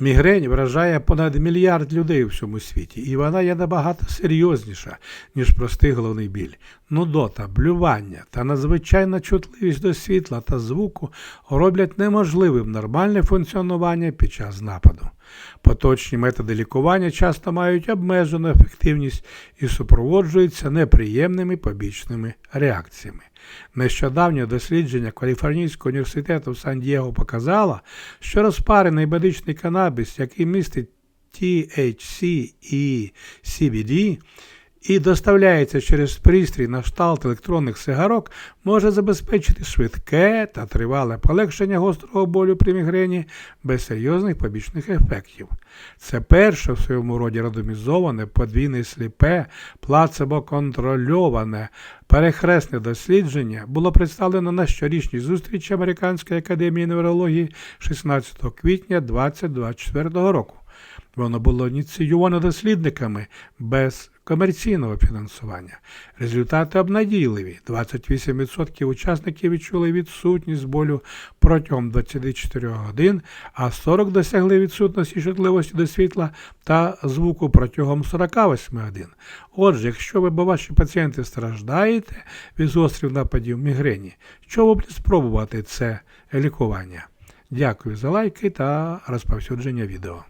Мігрень вражає понад мільярд людей у всьому світі, і вона є набагато серйозніша, ніж простий головний біль. Нудота, блювання та надзвичайна чутливість до світла та звуку роблять неможливим нормальне функціонування під час нападу. Поточні методи лікування часто мають обмежену ефективність і супроводжуються неприємними побічними реакціями. Нещодавнє дослідження Каліфорнійського університету в Сан-Дієго показало, що розпарений медичний канабіс, який містить THC і CBD, і доставляється через пристрій на шталт електронних сигарок, може забезпечити швидке та тривале полегшення гострого болю при мігрені без серйозних побічних ефектів. Це перше в своєму роді рандомізоване, подвійне сліпе, плацебо-контрольоване перехресне дослідження було представлено на щорічній зустрічі Американської академії неврології 16 квітня 2024 року. Воно було ініційовано дослідниками без комерційного фінансування. Результати обнадійливі. 28% учасників відчули відсутність болю протягом 24 годин, а 40 досягли відсутності чутливості до світла та звуку протягом 48 годин. Отже, якщо ви або ваші пацієнти страждаєте від гострих нападів мігрені, чого б не спробувати це лікування? Дякую за лайки та розповсюдження відео.